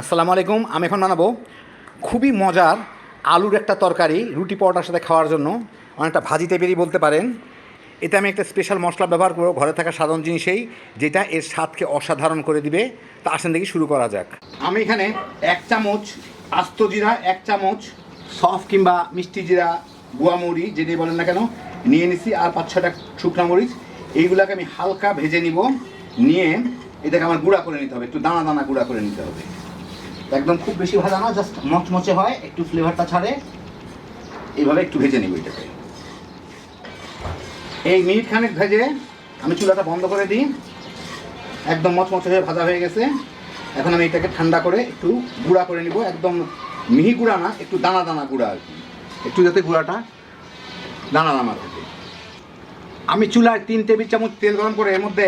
আসসালামু আলাইকুম, আমি এখন বানাবো খুবই মজার আলুর একটা তরকারি, রুটি পরোটার সাথে খাওয়ার জন্য, অনেকটা ভাজি টাইপেরই বলতে পারেন। এতে আমি একটা স্পেশাল মশলা ব্যবহার করব, ঘরে থাকা সাধারণ জিনিসেই, যেটা এর স্বাদকে অসাধারণ করে দিবে। তা আসেন দেখি শুরু করা যাক। আমি এখানে এক চামচ আস্ত জিরা, এক চামচ সফ কিংবা মিষ্টি জিরা গুয়ামুড়ি যেটাই বলেন না কেন, নিয়ে নিছি, আর পাঁচ ছটা শুকনা মরিচ। এইগুলোকে আমি হালকা ভেজে নিব, নিয়ে এটাকে আমার গুঁড়া করে নিতে হবে, একটু দানা দানা গুঁড়া করে নিতে হবে। একদম খুব বেশি ভাজা না জাস্ট মচমচে হয়, একটু ফ্লেভারটা ছাড়ে। এইভাবে একটু ভেজে নিব এটাকে। এই মিনিট খানেক ভেজে আমি চুলাটা বন্ধ করে দিই। একদম মচমচে হয়ে ভাজা হয়ে গেছে। এখন আমি এটাকে ঠান্ডা করে একটু গুঁড়া করে নিব। একদম মিহি গুঁড়া না, একটু দানা দানা গুঁড়া আর কি। একটু যাতে গুঁড়াটা দানা দানা থাকে। আমি চুলায় তিন টেবিল চামচ তেল গরম করে এর মধ্যে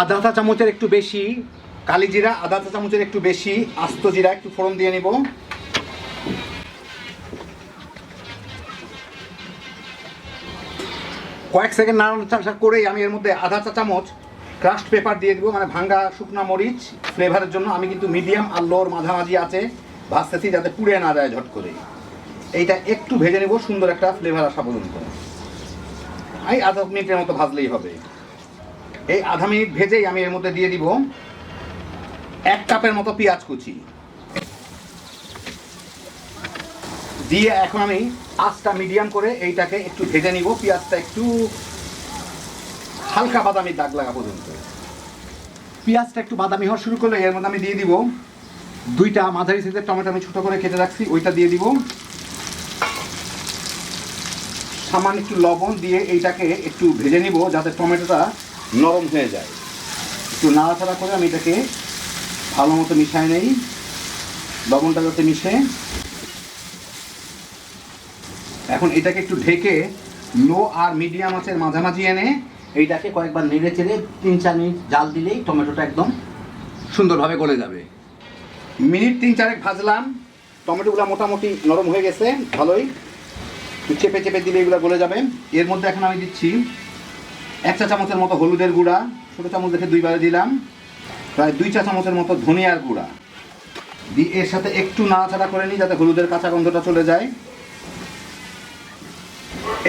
আধা চা চামচের একটু বেশি কালি জিরা আধা চা চামচের একটু বেশি, আস্ত জিরা একটু ফোড়ন দিয়ে নিব। কয়েক সেকেন্ড নাড়াচাড়া করেই আমি এর মধ্যে আধা চা চামচ ক্রাস্ট পেপার দিয়ে দিব মানে ভাঙ্গা শুকনা মরিচ ফ্লেভারের জন্য। আমি কিন্তু মিডিয়াম আর লোর মাঝামাঝি আছে, ভাজতেছি যাতে পুড়ে না যায় ঝট করে। এইটা একটু ভেজে নেব, সুন্দর একটা ফ্লেভার আসা পর্যন্ত। এই আধা মিনিটের মতো ভাজলেই হবে। এই আধা মিনিট ভেজেই আমি এর মধ্যে দিয়ে দিব। এক কাপের মতো পেঁয়াজ কুচি। দিয়ে এখন আমি আঁচটা মিডিয়াম করে এইটাকে একটু ভেজে নিব। পেঁয়াজটা একটু হালকা বাদামি দাগ লাগা পর্যন্ত। পেঁয়াজটা একটু বাদামি হওয়া শুরু করলে এর মধ্যে আমি দিয়ে দিব দুইটা মাঝারি সাইজের টমেটো আমি ছোটো করে কেটে রাখছি, ওইটা দিয়ে দিব। সামান্য একটু লবণ দিয়ে এইটাকে একটু ভেজে নিব যাতে টমেটোটা নরম হয়ে যায়। একটু নাড়াচাড়া করে আমি এটাকে ভালো মতো মিশায় নেই। লবণটা যাতে মিশে। এখন এটাকে একটু ঢেকে লো আর মিডিয়াম আঁচের মাঝামাঝি এনে এইটাকে কয়েকবার নেড়ে চেড়ে তিন চার মিনিট জাল দিলেই টমেটোটা একদম সুন্দরভাবে গলে যাবে। মিনিট তিন চারেক ভাজলাম। টমেটোগুলো মোটামুটি নরম হয়ে গেছে, ভালোই। চেপে চেপে দিলে এগুলো গলে যাবে। এর মধ্যে এখন আমি দিচ্ছি এক চা চামচের মতো হলুদের গুঁড়া। ছোটো চামচ দেখে দুইবারে দিলাম। প্রায় দুই চা চামচের মতো ধনিয়ার গুঁড়া। দিয়ে এর সাথে একটু নাড়াচাড়া করে নিই যাতে হলুদের কাঁচা গন্ধটা চলে যায়।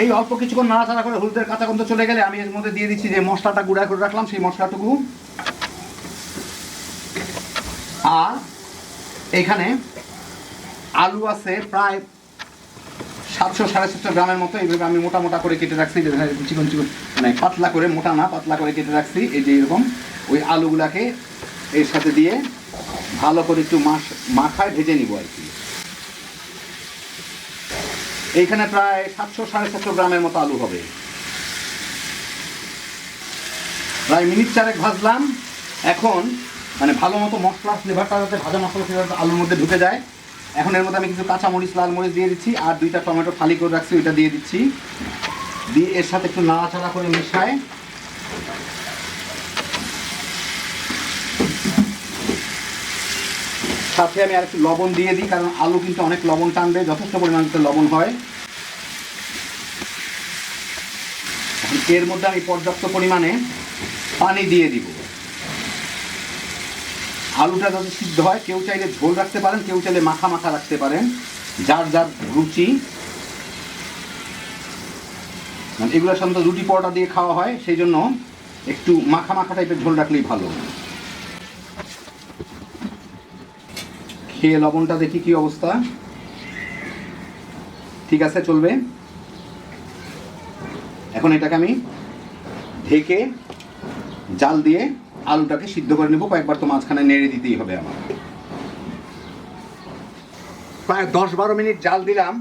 এই অল্প কিছুক্ষণ নাড়াচাড়া করে হলুদের কাঁচা গন্ধ চলে গেলে আমি এর মধ্যে দিয়ে দিচ্ছি যে মশলাটা গুঁড়া করে রাখলাম, সেই মশলাটুকু। আর এখানে আলু আছে প্রায় সাতশো, সাড়ে সাতশো গ্রামের মতো। এইভাবে আমি মোটা মোটা করে কেটে রাখছি চিকন চিকন মানে পাতলা করে, মোটা না, পাতলা করে কেটে রাখছি। এই যে এরকম ওই আলুগুলাকে এর সাথে দিয়ে ভালো করে একটু মাস, মাখায় ভেজে নিব আর কি। এইখানে প্রায় সাতশো, সাড়ে সাতশো গ্রামের মতো আলু হবে। প্রায় মিনিট চারেক ভাজলাম। এখন মানে ভালো মতো মশলা ফ্লেভারটা যাতে ভাজা মশলা ফ্লেভারটা আলুর মধ্যে ঢুকে যায়। এখন এর মধ্যে আমি কিছু কাঁচা মরিচ লাল মরিচ দিয়ে দিচ্ছি আর দুইটা টমেটো ফালি করে রাখছি, ওইটা দিয়ে দিচ্ছি। দিয়ে এর সাথে একটু নাড়াচাড়া করে মিশায় সাথে আমি আর একটু লবণ দিয়ে দিই, কারণ আলু কিন্তু অনেক লবণ টানবে, যথেষ্ট পরিমাণ লবণ হয়। এর মধ্যে আমি পর্যাপ্ত পরিমাণে পানি দিয়ে দিব। আলুটা যাতে সিদ্ধ হয়, কেউ চাইলে ঝোল রাখতে পারেন, কেউ চাইলে মাখা মাখা রাখতে পারেন, যার যার রুচি। মানে এগুলো সাধারণত রুটি, পরোটা দিয়ে খাওয়া হয়, সেই জন্য একটু মাখা মাখা টাইপের ঝোল রাখলেই ভালো। খেয়ে লবণটা দেখি কি অবস্থা। ঠিক আছে, চলবে। এখন এটাকে আমি ঢেকে জাল দিয়ে আলুটাকে সিদ্ধ করে নেব। কয়েকবার তো মাঝখানে নেড়ে দিতেই হবে আমার। প্রায় দশ বারো মিনিট জাল দিলাম।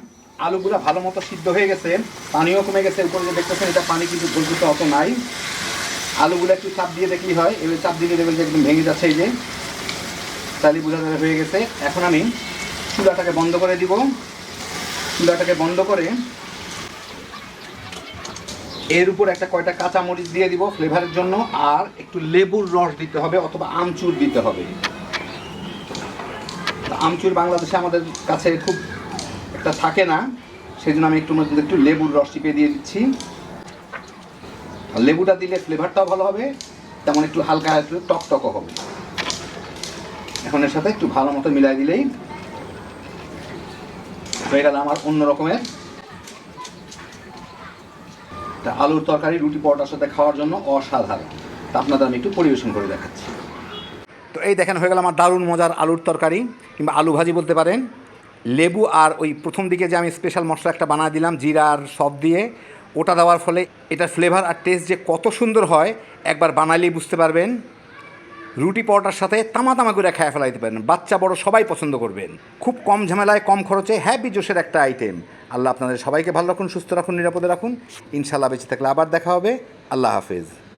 আলুগুলো ভালো মতো সিদ্ধ হয়ে গেছে। পানিও কমে গেছে। উপরে যে দেখতেছেন, এটা পানি কিন্তু ঝোলতে অত নাই। আলুগুলো একটু চাপ দিয়ে দেখলেই হয়। এবার চাপ দিয়ে দেখবেন যে একদম ভেঙে যাচ্ছে এই যে। তাহলে বোঝা যাবে হয়ে গেছে। এখন আমি চুলাটাকে বন্ধ করে দিব। চুলাটাকে বন্ধ করে এর উপর একটা কয়টা কাঁচা মরিচ দিয়ে দিব ফ্লেভারের জন্য, আর একটু লেবুর রস দিতে হবে অথবা আমচুর দিতে হবে। আমচুর বাংলাদেশে আমাদের কাছে খুব একটা থাকে না সেই জন্য আমি একটু একটু লেবুর রস টিপে দিয়ে দিচ্ছি। লেবুটা দিলে ফ্লেভারটাও ভালো হবে, তেমন একটু হালকা, একটু টকটকও হবে। এখন এর সাথে একটু ভালো মতো মিলাই দিলেই হয়ে গেল আমার অন্য রকমের। তা আলুর তরকারি, রুটি, পরোটার সাথে খাওয়ার জন্য অসাধারণ। তা আপনাদের আমি একটু পরিবেশন করে দেখাচ্ছি। তো এই দেখেন, হয়ে গেল আমার দারুণ মজার আলুর তরকারি, কিংবা আলু ভাজি বলতে পারেন। লেবু আর ওই প্রথম দিকে যে আমি স্পেশাল মশলা একটা বানিয়ে দিলাম, জিরা আর সব দিয়ে, ওটা দেওয়ার ফলে এটার ফ্লেভার আর টেস্ট যে কত সুন্দর হয়, একবার বানালেই বুঝতে পারবেন। রুটি পরোটার সাথে তামা তামা করে খেয়ে ফেলাইতে পারেন। বাচ্চা, বড় সবাই পছন্দ করবেন। খুব কম ঝামেলায়, কম খরচে হ্যাপি জোশের একটা আইটেম আল্লাহ আপনাদের সবাইকে ভালো রাখুন, সুস্থ রাখুন, নিরাপদে রাখুন। ইনশাল্লাহ বেঁচে থাকলে আবার দেখা হবে। আল্লাহ হাফেজ।